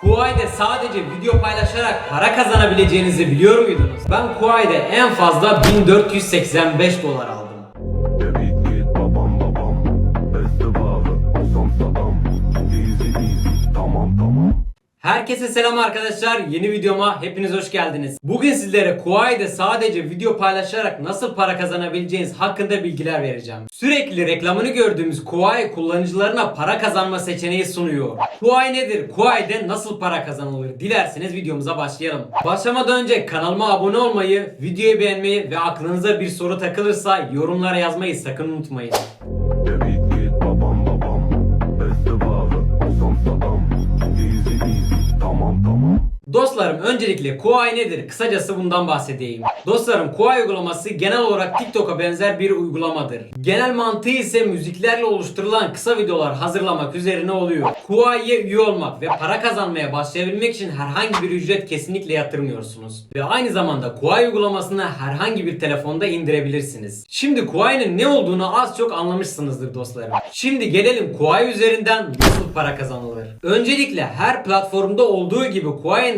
Kuay'de sadece video paylaşarak para kazanabileceğinizi biliyor muydunuz? Ben Kuay'de en fazla 1485 dolar aldım. Herkese selam arkadaşlar. Yeni videoma hepiniz hoş geldiniz. Bugün sizlere Kuay'de sadece video paylaşarak nasıl para kazanabileceğiniz hakkında bilgiler vereceğim. Sürekli reklamını gördüğümüz Kuay kullanıcılarına para kazanma seçeneği sunuyor. Kuay nedir? Kuay'de nasıl para kazanılır? Dilerseniz videomuza başlayalım. Başlamadan önce kanalıma abone olmayı, videoyu beğenmeyi ve aklınıza bir soru takılırsa yorumlara yazmayı sakın unutmayın. Dostlarım öncelikle Kuay nedir? Kısacası bundan bahsedeyim. Dostlarım Kuay uygulaması genel olarak TikTok'a benzer bir uygulamadır. Genel mantığı ise müziklerle oluşturulan kısa videolar hazırlamak üzerine oluyor. Kuay'ye üye olmak ve para kazanmaya başlayabilmek için herhangi bir ücret kesinlikle yatırmıyorsunuz. Ve aynı zamanda Kuay uygulamasını herhangi bir telefonda indirebilirsiniz. Şimdi Kuay'ın ne olduğunu az çok anlamışsınızdır dostlarım. Şimdi gelelim Kuay üzerinden nasıl para kazanılır? Öncelikle her platformda olduğu gibi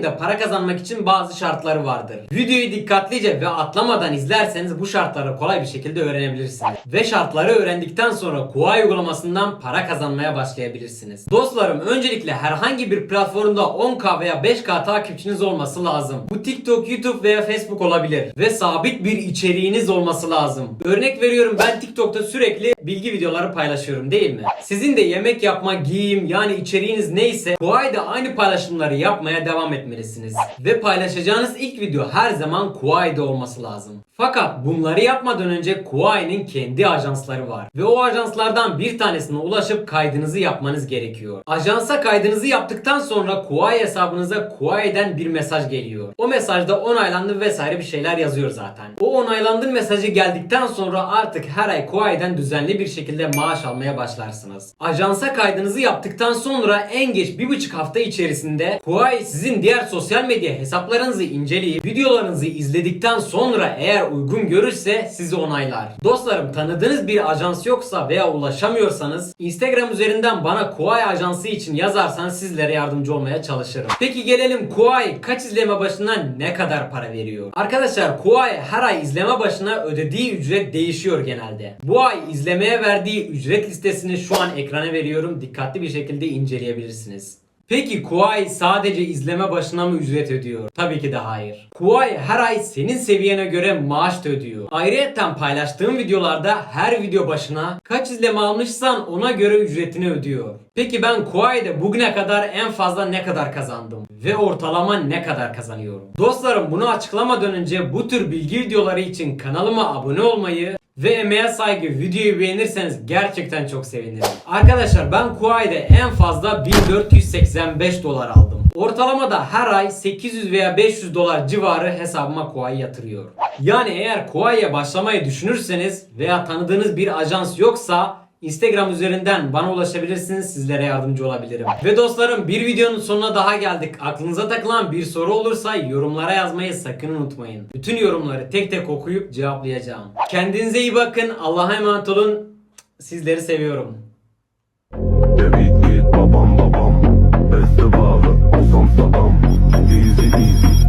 da para kazanmak için bazı şartları vardır. Videoyu dikkatlice ve atlamadan izlerseniz bu şartları kolay bir şekilde öğrenebilirsiniz. Ve şartları öğrendikten sonra Kuay uygulamasından para kazanmaya başlayabilirsiniz. Dostlarım öncelikle herhangi bir platformda 10k veya 5k takipçiniz olması lazım. Bu TikTok, YouTube veya Facebook olabilir. Ve sabit bir içeriğiniz olması lazım. Örnek veriyorum ben TikTok'ta sürekli bilgi videoları paylaşıyorum değil mi? Sizin de yemek yapma, giyim yani içeriğiniz neyse Kuay'da aynı paylaşımları yapmaya devam etmelisiniz. Ve paylaşacağınız ilk video her zaman Kuay'da olması lazım. Fakat bunları yapmadan önce Kuay'nin kendi ajansları var. Ve o ajanslardan bir tanesine ulaşıp kaydınızı yapmanız gerekiyor. Ajansa kaydınızı yaptıktan sonra Kuay hesabınıza Kuay'den bir mesaj geliyor. O mesajda onaylandı vesaire bir şeyler yazıyor zaten. O onaylandın mesajı geldikten sonra artık her ay Kuay'den düzenli bir şekilde maaş almaya başlarsınız. Ajansa kaydınızı yaptıktan sonra en geç bir buçuk hafta içerisinde Kuay sizin diğer sosyal medya hesaplarınızı inceleyip videolarınızı izledikten sonra eğer uygun görürse sizi onaylar. Dostlarım tanıdığınız bir ajans yoksa veya ulaşamıyorsanız Instagram üzerinden bana Kuay ajansı için yazarsanız sizlere yardımcı olmaya çalışırım. Peki gelelim Kuay kaç izleme başına ne kadar para veriyor? Arkadaşlar Kuay her ay izleme başına ödediği ücret değişiyor genelde. Bu ay izlemeye verdiği ücret listesini şu an ekrana veriyorum. Dikkatli bir şekilde inceleyebilirsiniz. Peki Kuay sadece izleme başına mı ücret ödüyor? Tabii ki de hayır. Kuay her ay senin seviyene göre maaş da ödüyor. Ayrıca paylaştığım videolarda her video başına kaç izleme almışsan ona göre ücretini ödüyor. Peki ben Kuay'da bugüne kadar en fazla ne kadar kazandım? Ve ortalama ne kadar kazanıyorum? Dostlarım bunu açıklamadan önce bu tür bilgi videoları için kanalıma abone olmayı ve emeğe saygı videoyu beğenirseniz gerçekten çok sevinirim. Arkadaşlar ben Kuay'da en fazla 1485 dolar aldım. Ortalamada her ay 800 veya 500 dolar civarı hesabıma Kuay yatırıyor. Yani eğer Kuay'a başlamayı düşünürseniz veya tanıdığınız bir ajans yoksa Instagram üzerinden bana ulaşabilirsiniz. Sizlere yardımcı olabilirim. Ve dostlarım bir videonun sonuna daha geldik. Aklınıza takılan bir soru olursa yorumlara yazmayı sakın unutmayın. Bütün yorumları tek tek okuyup cevaplayacağım. Kendinize iyi bakın. Allah'a emanet olun. Sizleri seviyorum.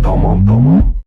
Tamam tamam